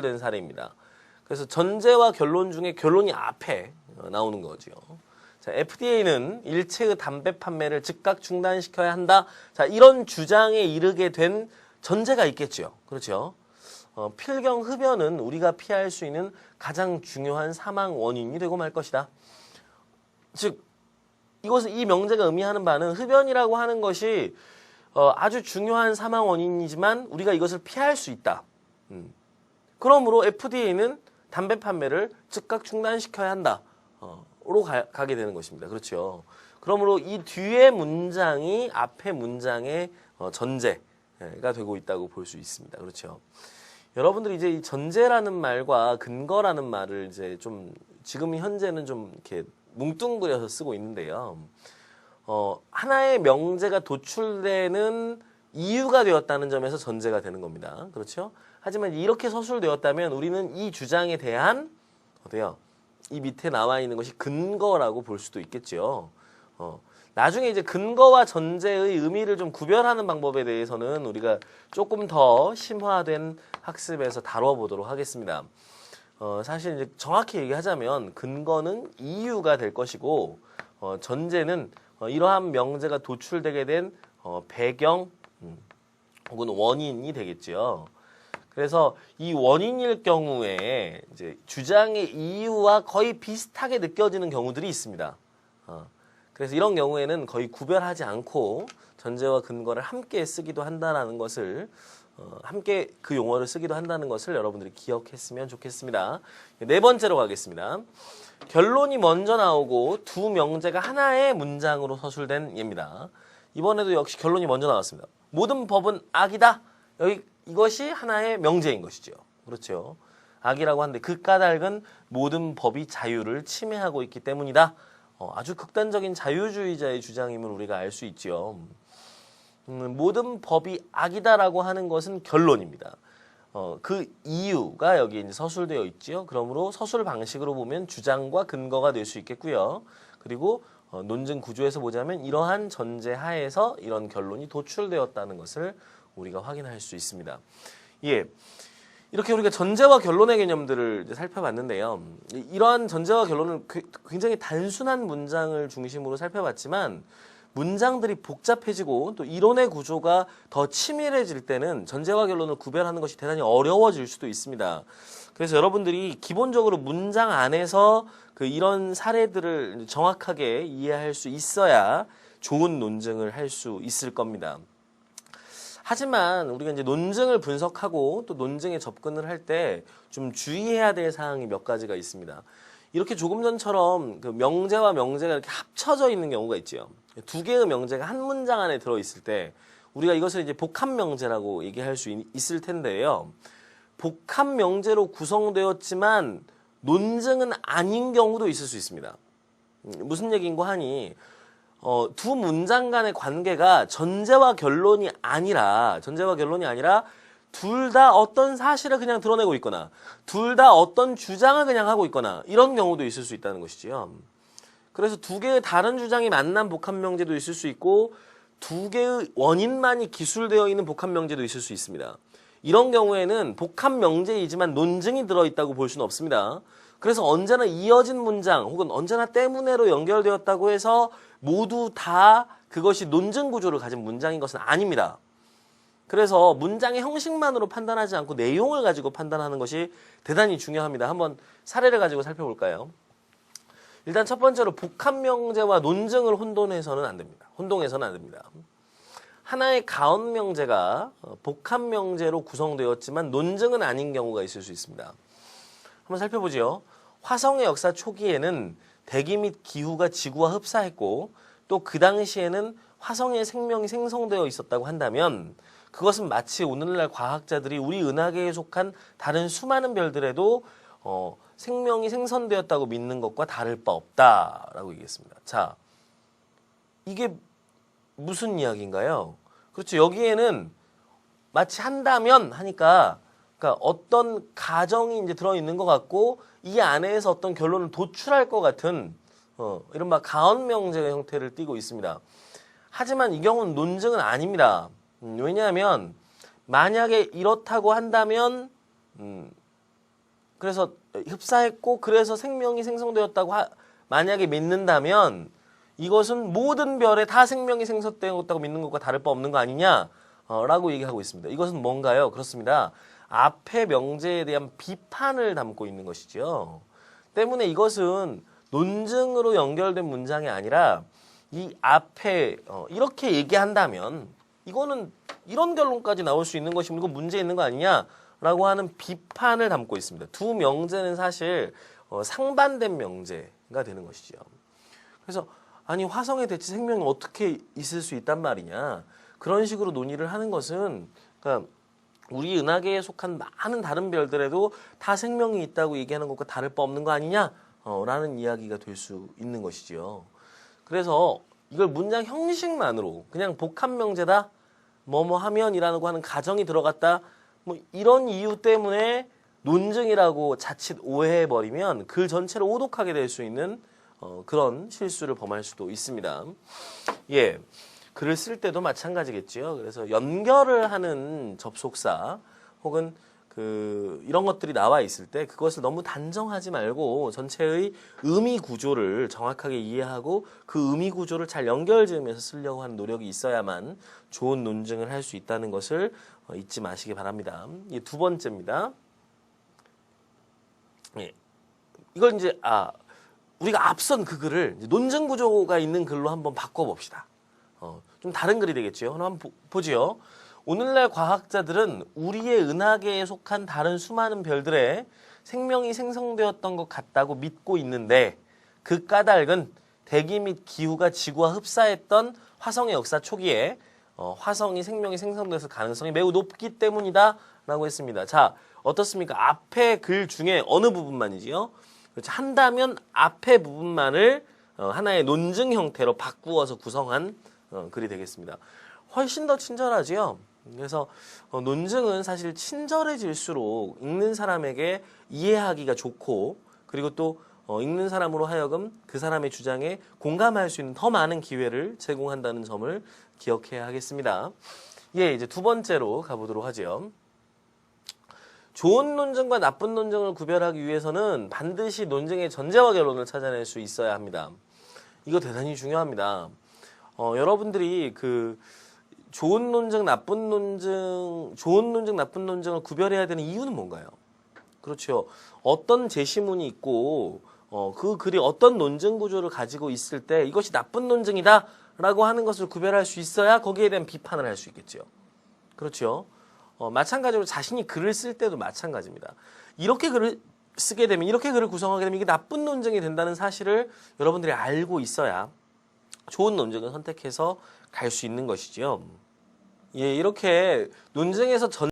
된 사례입니다. 그래서 전제와 결론 중에 결론이 앞에 어, 나오는 거죠. 자, FDA는 일체의 담배 판매를 즉각 중단시켜야 한다. 자, 이런 주장에 이르게 된 전제가 있겠죠. 그렇죠. 어, 필경 흡연은 우리가 피할 수 있는 가장 중요한 사망 원인이 되고 말 것이다. 즉 이것은 이 명제가 의미하는 바는 흡연이라고 하는 것이 어, 아주 중요한 사망 원인이지만 우리가 이것을 피할 수 있다. 음. 그러므로 FDA는 담배 판매를 즉각 중단시켜야 한다. 어, 로 가, 게 되는 것입니다. 그렇죠. 그러므로 이 뒤에 문장이 앞에 문장의 어, 전제가 되고 있다고 볼 수 있습니다. 그렇죠. 여러분들이 이제 이 전제라는 말과 근거라는 말을 이제 좀 지금 현재는 좀 이렇게 뭉뚱그려서 쓰고 있는데요. 어, 하나의 명제가 도출되는 이유가 되었다는 점에서 전제가 되는 겁니다. 그렇죠? 하지만 이렇게 서술되었다면 우리는 이 주장에 대한 어때요? 이 밑에 나와 있는 것이 근거라고 볼 수도 있겠죠. 어, 나중에 이제 근거와 전제의 의미를 좀 구별하는 방법에 대해서는 우리가 조금 더 심화된 학습에서 다뤄보도록 하겠습니다. 어, 사실 이제 정확히 얘기하자면 근거는 이유가 될 것이고 어, 전제는 어, 이러한 명제가 도출되게 된 어, 배경 음, 혹은 원인이 되겠죠. 그래서 이 원인일 경우에 이제 주장의 이유와 거의 비슷하게 느껴지는 경우들이 있습니다. 어, 그래서 이런 경우에는 거의 구별하지 않고 전제와 근거를 함께 쓰기도 한다는 것을 어, 함께 그 용어를 쓰기도 한다는 것을 여러분들이 기억했으면 좋겠습니다. 네 번째로 가겠습니다. 결론이 먼저 나오고 두 명제가 하나의 문장으로 서술된 예입니다. 이번에도 역시 결론이 먼저 나왔습니다. 모든 법은 악이다. 여기 이것이 하나의 명제인 것이죠. 그렇죠. 악이라고 하는데 그 까닭은 모든 법이 자유를 침해하고 있기 때문이다. 어, 아주 극단적인 자유주의자의 주장임을 우리가 알 수 있죠. 음, 모든 법이 악이다라고 하는 것은 결론입니다. 어, 그 이유가 여기 이제 서술되어 있지요. 그러므로 서술 방식으로 보면 주장과 근거가 될 수 있겠고요. 그리고 어, 논증 구조에서 보자면 이러한 전제 하에서 이런 결론이 도출되었다는 것을 우리가 확인할 수 있습니다. 예. 이렇게 우리가 전제와 결론의 개념들을 살펴봤는데요. 이- 이러한 전제와 결론을 그- 굉장히 단순한 문장을 중심으로 살펴봤지만 문장들이 복잡해지고 또 이론의 구조가 더 치밀해질 때는 전제와 결론을 구별하는 것이 대단히 어려워질 수도 있습니다. 그래서 여러분들이 기본적으로 문장 안에서 그 이런 사례들을 정확하게 이해할 수 있어야 좋은 논증을 할 수 있을 겁니다. 하지만 우리가 이제 논증을 분석하고 또 논증에 접근을 할 때 좀 주의해야 될 사항이 몇 가지가 있습니다. 이렇게 조금 전처럼 그 명제와 명제가 이렇게 합쳐져 있는 경우가 있죠. 두 개의 명제가 한 문장 안에 들어 있을 때 우리가 이것을 이제 복합 명제라고 얘기할 수 있- 있을 텐데요. 복합 명제로 구성되었지만 논증은 아닌 경우도 있을 수 있습니다. 음, 무슨 얘기인고 하니 어, 두 문장 간의 관계가 전제와 결론이 아니라 전제와 결론이 아니라 둘 다 어떤 사실을 그냥 드러내고 있거나 둘 다 어떤 주장을 그냥 하고 있거나 이런 경우도 있을 수 있다는 것이지요. 그래서 두 개의 다른 주장이 만난 복합 명제도 있을 수 있고 두 개의 원인만이 기술되어 있는 복합 명제도 있을 수 있습니다. 이런 경우에는 복합 명제이지만 논증이 들어 있다고 볼 수는 없습니다. 그래서 언제나 이어진 문장 혹은 언제나 때문에로 연결되었다고 해서 모두 다 그것이 논증 구조를 가진 문장인 것은 아닙니다. 그래서 문장의 형식만으로 판단하지 않고 내용을 가지고 판단하는 것이 대단히 중요합니다. 한번 사례를 가지고 살펴볼까요? 일단 첫 번째로 복합 명제와 논증을 혼돈해서는 안 됩니다. 혼동해서는 안 됩니다. 하나의 가언 명제가 어, 복합 명제로 구성되었지만 논증은 아닌 경우가 있을 수 있습니다. 한번 살펴보죠. 화성의 역사 초기에는 대기 및 기후가 지구와 흡사했고 또 그 당시에는 화성의 생명이 생성되어 있었다고 한다면 그것은 마치 오늘날 과학자들이 우리 은하계에 속한 다른 수많은 별들에도 어, 생명이 생성되었다고 믿는 것과 다를 바 없다라고 얘기했습니다. 자, 이게 무슨 이야기인가요? 그렇죠. 여기에는 마치 한다면 하니까 그러니까 어떤 가정이 이제 들어 있는 것 같고 이 안에서 어떤 결론을 도출할 것 같은 어, 이른바 가언 명제의 형태를 띠고 있습니다. 하지만 이 경우는 논증은 아닙니다. 음, 왜냐하면 만약에 이렇다고 한다면 음, 그래서 흡사했고 그래서 생명이 생성되었다고 하- 만약에 믿는다면 이것은 모든 별에 다 생명이 생성되었다고 믿는 것과 다를 바 없는 거 아니냐? 어, 라고 얘기하고 있습니다. 이것은 뭔가요? 그렇습니다. 앞의 명제에 대한 비판을 담고 있는 것이죠. 때문에 이것은 논증으로 연결된 문장이 아니라 이 앞에 어, 이렇게 얘기한다면 이거는 이런 결론까지 나올 수 있는 것이면 이거 문제 있는 거 아니냐라고 하는 비판을 담고 있습니다. 두 명제는 사실 어, 상반된 명제가 되는 것이죠. 그래서 아니 화성에 대체 생명이 어떻게 있을 수 있단 말이냐 그런 식으로 논의를 하는 것은 그러니까 우리 은하계에 속한 많은 다른 별들에도 다 생명이 있다고 얘기하는 것과 다를 바 없는 거 아니냐라는 이야기가 될 수 있는 것이지요. 그래서 이걸 문장 형식만으로 그냥 복합 명제다 뭐뭐 하면이라고 하는 가정이 들어갔다 뭐 이런 이유 때문에 논증이라고 자칫 오해해 버리면 글 전체를 오독하게 될 수 있는 어, 그런 실수를 범할 수도 있습니다. 예. 글을 쓸 때도 마찬가지겠지요. 그래서 연결을 하는 접속사 혹은 그 이런 것들이 나와 있을 때 그것을 너무 단정하지 말고 전체의 의미 구조를 정확하게 이해하고 그 의미 구조를 잘 연결 지으면서 쓰려고 하는 노력이 있어야만 좋은 논증을 할 수 있다는 것을 어, 잊지 마시기 바랍니다. 이 두 번째입니다. 예. 이걸 이제 아 우리가 앞선 그 글을 논증 구조가 있는 글로 한번 바꿔 봅시다. 어, 좀 다른 글이 되겠지요. 한번 보, 보지요. 오늘날 과학자들은 우리의 은하계에 속한 다른 수많은 별들에 생명이 생성되었던 것 같다고 믿고 있는데 그 까닭은 대기 및 기후가 지구와 흡사했던 화성의 역사 초기에 어, 화성이 생명이 생성됐을 가능성이 매우 높기 때문이다 라고 했습니다. 자, 어떻습니까? 앞에 글 중에 어느 부분만이지요? 그렇죠. 한다면 앞에 부분만을 어, 하나의 논증 형태로 바꾸어서 구성한 어, 글이 되겠습니다. 훨씬 더 친절하지요. 그래서 어, 논증은 사실 친절해질수록 읽는 사람에게 이해하기가 좋고 그리고 또 어, 읽는 사람으로 하여금 그 사람의 주장에 공감할 수 있는 더 많은 기회를 제공한다는 점을 기억해야 하겠습니다. 예, 이제 두 번째로 가보도록 하죠. 좋은 논증과 나쁜 논증을 구별하기 위해서는 반드시 논증의 전제와 결론을 찾아낼 수 있어야 합니다. 이거 대단히 중요합니다. 어, 여러분들이 그 좋은 논증, 나쁜 논증, 좋은 논증, 나쁜 논증을 구별해야 되는 이유는 뭔가요? 그렇죠. 어떤 제시문이 있고 어, 그 글이 어떤 논증 구조를 가지고 있을 때 이것이 나쁜 논증이다 라고 하는 것을 구별할 수 있어야 거기에 대한 비판을 할 수 있겠죠. 그렇죠. 어, 마찬가지로 자신이 글을 쓸 때도 마찬가지입니다. 이렇게 글을 쓰게 되면 이렇게 글을 구성하게 되면 이게 나쁜 논증이 된다는 사실을 여러분들이 알고 있어야 좋은 논증을 선택해서 갈 수 있는 것이지요. 예, 이렇게 논증에서 전